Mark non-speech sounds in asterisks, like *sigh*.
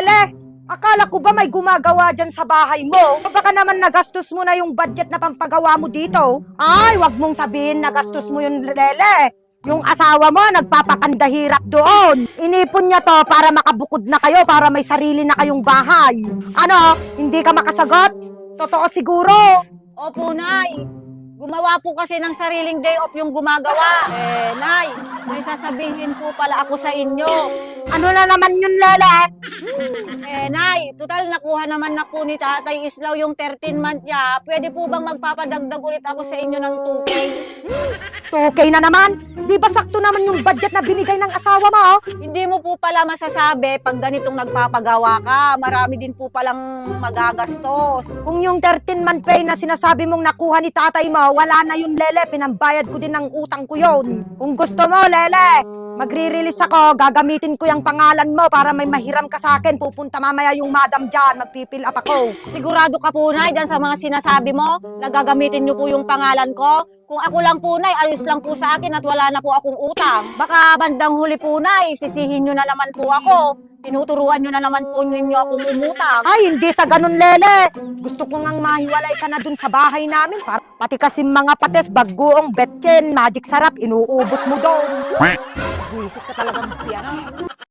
Lele, akala ko ba may gumagawa dyan sa bahay mo? Baka naman nagastos mo na yung budget na pampagawa mo dito? Ay, wag mong sabihin nagastos mo yung Lele. Yung asawa mo, nagpapakandahirap doon. Inipon niya to para makabukod na kayo, para may sarili na kayong bahay. Ano, hindi ka makasagot? Totoo siguro. Opo, Nay. Gumawa po kasi ng sariling day off yung gumagawa. Eh, Nay, may sasabihin po pala ako sa inyo. Ano na naman yun, Lele? *laughs* Eh, Nay, total nakuha naman na po ni Tatay Islaw yung 13 month niya. Pwede po bang magpapadagdag ulit ako sa inyo ng 2K? 2K na naman. Di ba sakto naman yung budget na binigay ng asawa mo? Hindi mo po pala masasabi pag ganitong nagpapagawa ka. Marami din po palang magagastos. Kung yung 13-month pay na sinasabi mong nakuha ni tatay mo, wala na yun, Lele. Pinambayad ko din ng utang ko yun. Kung gusto mo, Lele, magre-release ako, gagamitin ko yung pangalan mo para may mahiram ka sa akin. Pupunta mamaya yung madam dyan, magpipil up ako. Sigurado ka po, Nay, dyan sa mga sinasabi mo, nagagamitin niyo po yung pangalan ko. Kung ako lang po, Nay, ayos lang po sa akin at wala na po akong utang. Baka bandang huli po, Nay, sisihin niyo na naman po ako. Tinuturuan niyo na naman po ninyo akong umutang. Ay, hindi sa ganun, Lele. Gusto ko ngang mahiwalay ka na dun sa bahay namin. Para, pati kasi mga pates, bagoong betken, magic sarap, inuubos mo doon. Buisit ka talagang yan.